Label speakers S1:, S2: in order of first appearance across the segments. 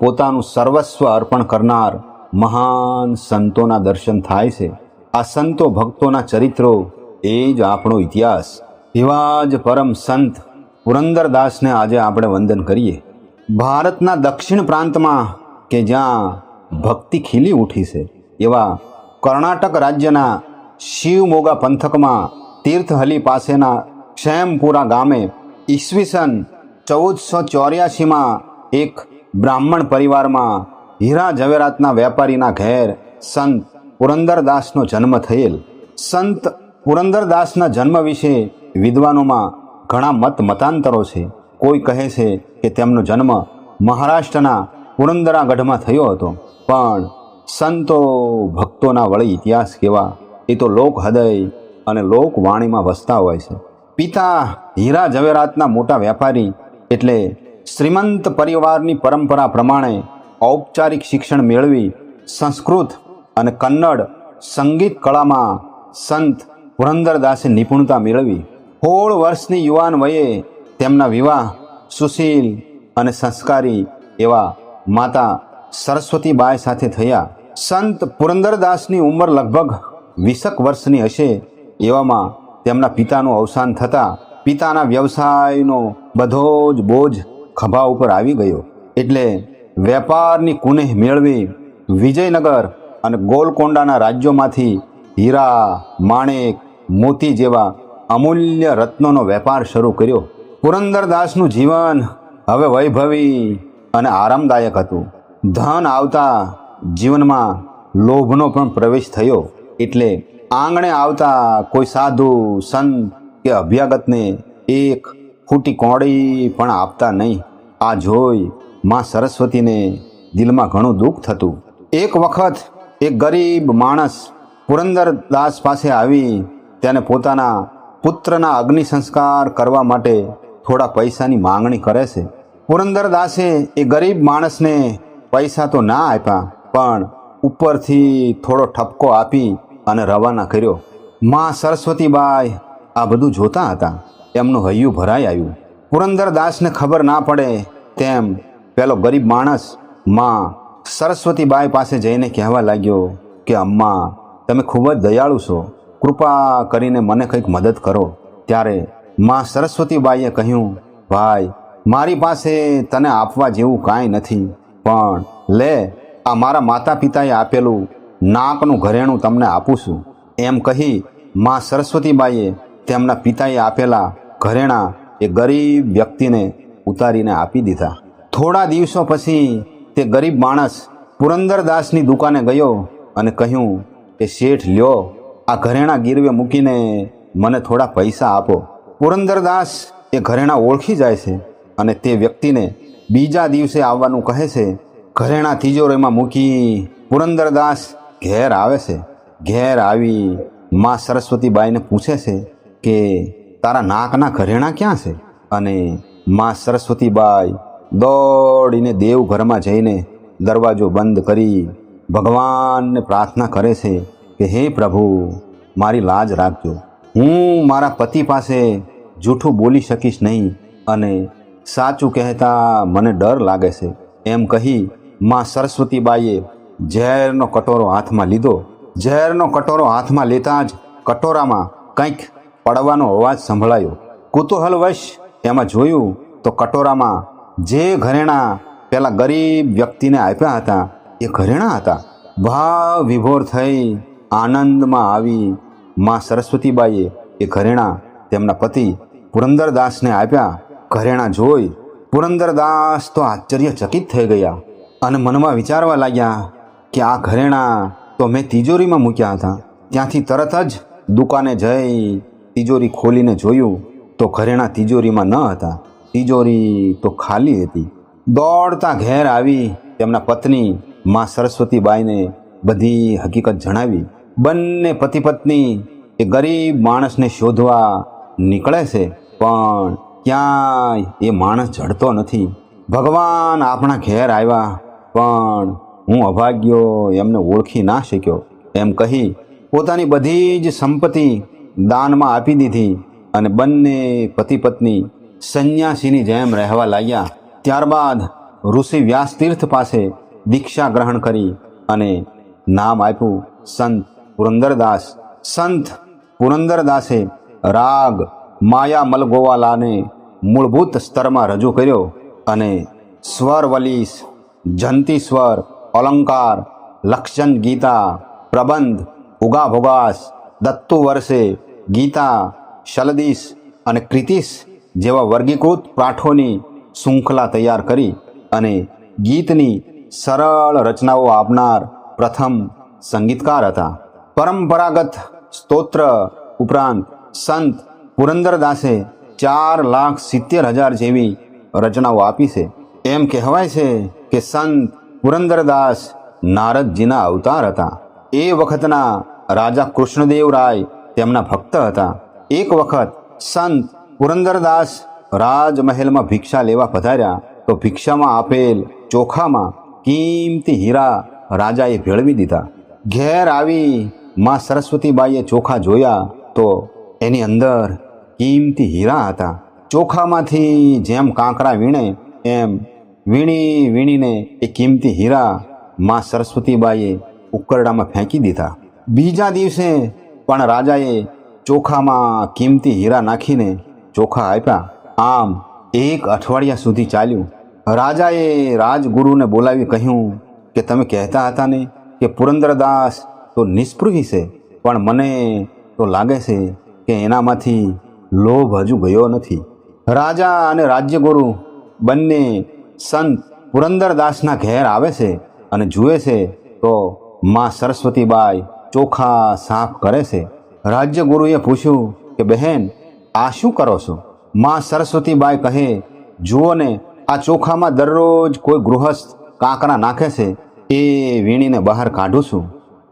S1: પોતાનું સર્વસ્વ અર્પણ કરનાર મહાન સંતોના દર્શન થાય છે. આ સંતો ભક્તોના ચરિત્રો એ જ આપણો ઇતિહાસ. એવા જ પરમ સંત પુરંદરદાસને આજે આપણે વંદન કરીએ. ભારતના દક્ષિણ પ્રાંતમાં કે જ્યાં ભક્તિ ખીલી ઉઠી છે, એવા કર્ણાટક રાજ્યના શિવમોગા પંથકમાં તીર્થહલી પાસેના ક્ષેમપુરા ગામે ઈસવીસન ચૌદસો ચોર્યાસીમાં એક બ્રાહ્મણ પરિવારમાં હીરા ઝવેરાતના વેપારીના ઘેર સંત પુરંદરદાસનો જન્મ થયેલ. સંત પુરંદરદાસના જન્મ વિશે વિદ્વાનોમાં ઘણા મત મતાંતરો છે. કોઈ કહે છે કે તેમનો જન્મ મહારાષ્ટ્રના પુરંદરાગઢમાં થયો હતો. પણ સંતો ભક્તોના વળી ઇતિહાસ કેવા? એ તો લોક હૃદય અને લોકવાણીમાં વસતા હોય છે. પિતા હીરા ઝવેરાતના મોટા વેપારી એટલે શ્રીમંત પરિવારની પરંપરા પ્રમાણે ઔપચારિક શિક્ષણ મેળવી સંસ્કૃત અને કન્નડ સંગીત કળામાં સંત પુરંદરદાસે નિપુણતા મેળવી. સોળ વર્ષની યુવાન વયે તેમના વિવાહ સુશીલ અને સંસ્કારી એવા માતા સરસ્વતીબાઈ સાથે થયા. સંત પુરંદરદાસની ઉંમર લગભગ વીસક વર્ષની હશે એવામાં તેમના પિતાનું અવસાન થતાં પિતાના વ્યવસાયનો બધો જ બોજ ખભા ઉપર આવી ગયો. એટલે વેપારની કુનેહ મેળવી વિજયનગર અને ગોલકોંડાના રાજ્યોમાંથી હીરા, માણેક, મોતી જેવા અમૂલ્ય રત્નોનો વેપાર શરૂ કર્યો. પુરંદરદાસનું જીવન હવે વૈભવી અને આરામદાયક હતું. ધન આવતા જીવનમાં લોભનો પણ પ્રવેશ થયો. એટલે આંગણે આવતા કોઈ સાધુ, સંત કે અભ્યાગતને એક ફૂટી કોડી પણ આપતા નહીં. આ જોઈ માં સરસ્વતીને દિલમાં ઘણું દુઃખ થતું. એક વખત એક ગરીબ માણસ પુરંદરદાસ પાસે આવી તેને પોતાના પુત્રના અગ્નિ સંસ્કાર કરવા માટે થોડા પૈસાની માંગણી કરે છે. પુરંદરદાસે એ ગરીબ માણસને પૈસા તો ના આપ્યા, પણ ઉપરથી થોડો ઠપકો આપી અને રવાના કર્યો. માં સરસ્વતીબાઈ આ બધું જોતા હતા. એમનું હૈયું ભરાઈ આવ્યું. પુરંદરદાસને ખબર ના પડે તેમ પેલો ગરીબ માણસમાં સરસ્વતીબાઈ પાસે જઈને કહેવા લાગ્યો કે, અમ્મા, તમે ખૂબ જ દયાળુ છો. કૃપા કરીને મને કંઈક મદદ કરો. ત્યારે માં સરસ્વતીબાઈએ કહ્યું, ભાઈ, મારી પાસે તને આપવા જેવું કાંઈ નથી, પણ લે, આ મારા માતા પિતાએ આપેલું નાકનું ઘરેણું તમને આપું છું. એમ કહી માં સરસ્વતીબાઈએ તેમના પિતાએ આપેલા ઘરેણાં એ ગરીબ વ્યક્તિને ઉતારીને આપી દીધા. થોડા દિવસો પછી તે ગરીબ માણસ પુરંદરદાસની દુકાને ગયો અને કહ્યું કે શેઠ, લ્યો, આ ઘરેણાં ગીરવે મૂકીને મને થોડા પૈસા આપો. પુરંદરદાસ એ ઘરેણાં ઓળખી જાય છે અને તે વ્યક્તિને બીજા દિવસે આવવાનું કહે છે, ઘરેણા તિજોરીમાં મૂકી પુરંદરદાસ ઘેર આવે છે. ઘેર આવી માં સરસ્વતીબાઈને પૂછે છે કે તારા નાકના ઘરેણાં ક્યાં છે? અને માં સરસ્વતીબાઈ દોડીને દેવઘરમાં જઈને દરવાજો બંધ કરી ભગવાનને પ્રાર્થના કરે છે કે, હે પ્રભુ, મારી લાજ રાખજો. હું મારા પતિ પાસે જૂઠું બોલી શકીશ નહીં અને સાચું કહેતા મને ડર લાગે છે. એમ કહી માં સરસ્વતીબાઈએ ઝેરનો કટોરો હાથમાં લીધો. ઝેરનો કટોરો હાથમાં લેતા જ કટોરામાં કંઈક પડવાનો અવાજ સંભળાયો. કુતૂહલવશ એમાં જોયું તો કટોરામાં જે ઘરેણાં પેલા ગરીબ વ્યક્તિને આપ્યા હતા, એ ઘરેણાં હતા. ભાવ વિભોર થઈ, આનંદમાં આવી. માં સરસ્વતીબાઈએ એ ઘરેણાં તેમના પતિ પુરંદરદાસને આપ્યા. ઘરેણાં જોઈ પુરંદરદાસ તો આશ્ચર્યચકિત થઈ ગયા અને મનમાં વિચારવા લાગ્યા કે આ ઘરેણાં તો મેં તિજોરીમાં મૂક્યા હતા. ત્યાંથી તરત જ દુકાને જઈ તિજોરી ખોલીને જોયું તો ઘરેણાં તિજોરીમાં ન હતા. તિજોરી તો ખાલી હતી. દોડતા ઘેર આવી તેમના પત્ની મા સરસ્વતીબાઈને બધી હકીકત જણાવી. બંને પતિ પત્ની એ ગરીબ માણસને શોધવા નીકળે છે, પણ ક્યાંય એ માણસ જડતો નથી. ભગવાન આપણા ઘેર આવ્યા, પણ હું અભાગ્યો એમને ઓળખી ના શક્યો. એમ કહી પોતાની બધી જ સંપત્તિ દાનમાં આપી દીધી અને બંને પતિ પત્ની સંન્યાસીની જેમ રહેવા લાગ્યા. ત્યારબાદ ઋષિ વ્યાસતીર્થ પાસે દીક્ષા ગ્રહણ કરી અને નામ આપ્યું સંત પુરંદરદાસ. સંત પુરંદરદાસે રાગ, માયા મલગોવાલાને મૂળભૂત સ્તરમાં રજૂ કર્યો અને સ્વરવલીસ જંતી સ્વર, અલંકાર, લક્ષણ ગીતા, પ્રબંધ ઉગા ભોગાસ દત્તુ વર્ષે ગીતા, શલદીશ અને ક્રિતિશ જેવા વર્ગીકૃત પાઠોની શૃંખલા તૈયાર કરી અને ગીતની સરળ રચનાઓ આપનાર પ્રથમ સંગીતકાર હતા. પરંપરાગત સ્તોત્ર ઉપરાંત સંત પુરંદરદાસે ચાર લાખ સિત્તેર હજાર જેવી રચનાઓ આપી છે. એમ કહેવાય છે કે સંત પુરંદરદાસ નારદજીના અવતાર હતા. એ વખતના રાજા કૃષ્ણદેવરાય તેમના ભક્ત હતા. એક વખત સંત પુરંદરદાસ રાજમહેલમાં ભિક્ષા લેવા પધાર્યા. તો ભિક્ષામાં આપેલ ચોખામાં કિંમતી હીરા રાજાએ ભેળવી દીધા. ઘેર આવી માં સરસ્વતીબાઈએ ચોખા જોયા તો એની અંદર કિંમતી હીરા હતા. ચોખામાંથી જેમ કાંકરા વીણે, એમ વીણી વીણીને એ કિંમતી હીરા માં સરસ્વતીબાઈએ ઉકરડામાં ફેંકી દીધા. બીજા દિવસે પણ રાજાએ ચોખામાં કિંમતી હીરા નાખીને ચોખા આપ્યા. આમ એક અઠવાડિયા સુધી ચાલ્યું. રાજાએ રાજગુરુને બોલાવી કહ્યું કે, તમે કહેતા હતા ને કે પુરંદરદાસ તો નિષ્પૃહી છે, પણ મને તો લાગે છે કે એનામાંથી લોભ હજુ ગયો નથી. રાજા અને રાજ્યગુરુ બંને સંત પુરંદરદાસના ઘેર આવે છે અને જુએ છે તો માં સરસ્વતીબાઈ ચોખા સાફ કરે છે, રાજ્યગુરુએ પૂછ્યું કે, બહેન, આ શું કરો છો? માં સરસ્વતીબાઈ કહે, જુઓ ને, આ ચોખામાં દરરોજ કોઈ ગૃહસ્થ કાંકરા નાખે છે, એ વીણીને બહાર કાઢું છું.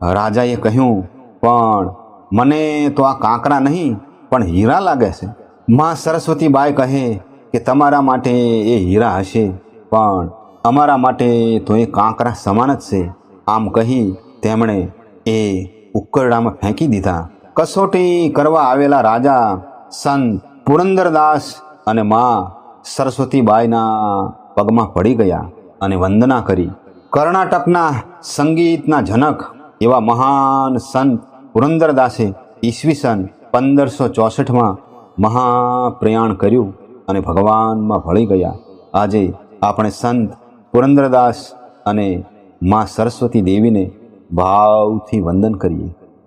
S1: રાજાએ કહ્યું, પણ મને તો આ કાંકરા નહીં, પણ હીરા લાગે છે. માં સરસ્વતીબાઈ કહે, કે તમારા માટે એ હીરા હશે, પણ અમારા માટે તો એ કાંકરા સમાન જ છે. આમ કહી તેમણે એ ઉકરડામાં ફેંકી દીધા. કસોટી કરવા આવેલા રાજા સંત પુરંદરદાસ અને મા સરસ્વતીબાઈના પગમાં પડી ગયા અને વંદના કરી. કર્ણાટકના સંગીતના જનક એવા મહાન સંત પુરંદરદાસે ઈસવીસન પંદરસો ચોસઠમાં મહાપ્રયાણ કર્યું અને ભગવાનમાં ભળી ગયા. આજે આપણે સંત પુરંદરદાસ અને મા સરસ્વતી દેવીને ભાવથી વંદન કરીએ.